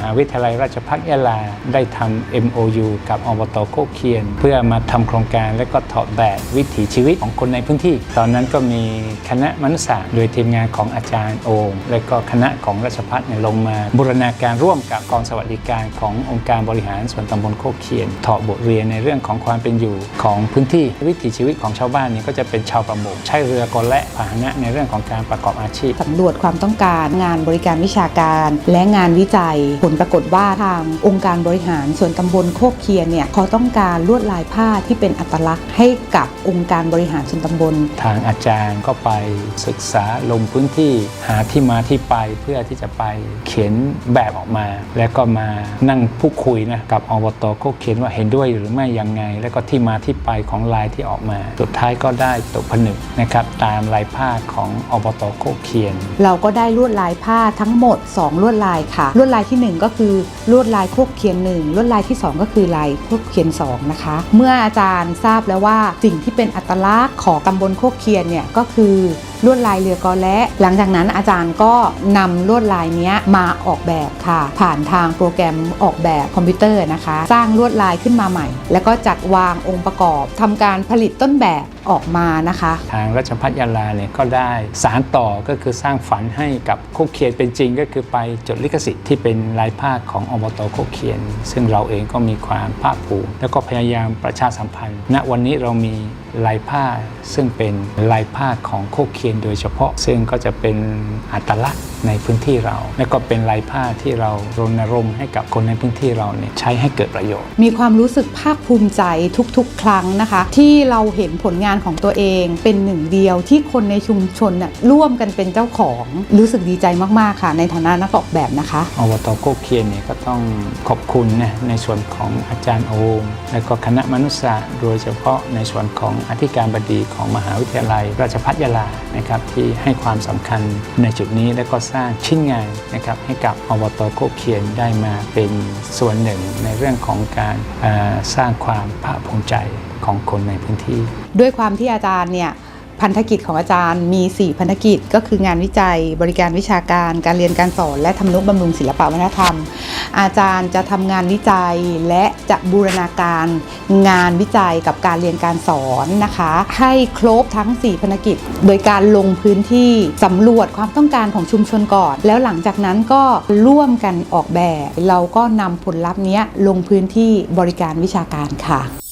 หาวิทยาลัยราชภัฏยะลา ได้ทำ MOU กับอบตโคกเคียน เพื่อมาทำโครงการและก็ถอดแบบวิถีชีวิตของคนในพื้นที่ ตอนนั้นก็มีคณะมนุษยศาสตร์โดยทีมงานของอาจารย์โอม และก็คณะของราชภัฏเนี่ยลงมา บูรณาการร่วมกับกองสวัสดิการขององค์การบริหารส่วนตำบลโคกเคียนถอดบทเรียนในเรื่องของความเป็นอยู่ของพื้นที่วิถีชีวิตของชาวบ้านเนี่ยก็จะเป็นชาวประมงใช้เรือกลและพาหนะในเรื่องของการประกอบอาชีพสำรวจความต้องการงานบริการวิชาการ และงานวิจัยลปรากฏว่าทางองค์การบริหารส่วนตำบลโคกเคียนเนี่ยเขาต้องการลวดลายผ้าที่เป็นอัตลักษณ์ให้กับองค์การบริหารส่วนตำบล ทางอาจารย์ก็ไปศึกษาลงพื้นที่หาที่มาที่ไปเพื่อที่จะไปเขียนแบบออกมา แล้วก็มานั่งพูดคุยนะกับอบตโคกเขียนว่าเห็นด้วยหรือไม่ยังไง แล้วก็ที่มาที่ไปของลายที่ออกมา สุดท้ายก็ได้ตกผนึกนะครับตามลายผ้าของอบตโคกเคียน เราก็ได้ลวดลายผ้าทั้งหมด 2 ลวดลายค่ะ ลวดลายทีหนึ่1 ก็คือลวดลายโคกเคียนหนึ่งลวดลายที่ 2 ก็คือลายโคกเคียน2นะคะเมื่ออาจารย์ทราบแล้วว่าสิ่งที่เป็นอัตลักษณ์ของตำบลโคกเคียนเนี่ยก็คือลวดลายเรือกอและ หลังจากนั้นอาจารย์ก็นำลวดลายนี้มาออกแบบค่ะ ผ่านทางโปรแกรมออกแบบคอมพิวเตอร์นะคะ สร้างลวดลายขึ้นมาใหม่ แล้วก็จัดวางองค์ประกอบทำการผลิตต้นแบบ ออกมานะคะ ทางราชพัฒยาลาเนี่ยก็ได้สารต่อก็คือสร้างฝันให้กับโคกเคียนเป็นจริงก็คือไปจดลิขสิทธิ์ที่เป็นลายผ้าของอบตโคกเคียน ซึ่งเราเองก็มีความภาคภูมิแล้วก็พยายามประชาสัมพันธ์ ณวันนี้เรามีลายผ้าซึ่งเป็นลายผ้าของโคกเคียนโดยเฉพาะ ซึ่งก็จะเป็นอัตลักษณ์ในพื้นที่เรา และก็เป็นลายผ้าที่เรารณรงค์ให้กับคนในพื้นที่เราเนี่ยใช้ให้เกิดประโยชน์ มีความรู้สึกภาคภูมิใจทุกๆ ครั้งนะคะ ที่เราเห็นผลงานของตัวเองเป็นหนึ่งเดียวที่คนในชุมชนน่ะร่วมกันเป็นเจ้าของรู้สึกดีใจมาก ๆ ค่ะ ในฐานะนักออกแบบนะคะอบตโคกเคียนเนี่ยก็ต้องขอบคุณนะในส่วนของอาจารย์โอม และก็คณะมนุษยศาสตร์โดยเฉพาะในส่วนของอธิการบดีของมหาวิทยาลัย ราชภัฏยาลานะครับที่ให้ความสำคัญในจุดนี้และก็สร้างชิ้นงานนะครับให้กับอบตโคกเคียนได้มาเป็นส่วนหนึ่งในเรื่องของการสร้างความภาคภูมิใจ ของคนในพื้นที่ ด้วยความที่อาจารย์เนี่ยพันธกิจของอาจารย์มี 4 พันธกิจก็คืองานวิจัย บริการวิชาการ การเรียนการสอน และทำนุบำรุงศิลปวัฒนธรรม อาจารย์จะทำงานวิจัยและจะบูรณาการงานวิจัยกับการเรียนการสอนนะคะ ให้ครบทั้ง 4 พันธกิจ โดยการลงพื้นที่สำรวจความต้องการของชุมชนก่อน แล้วหลังจากนั้นก็ร่วมกันออกแบบ เราก็นำผลลัพธ์เนี้ยลงพื้นที่บริการวิชาการค่ะ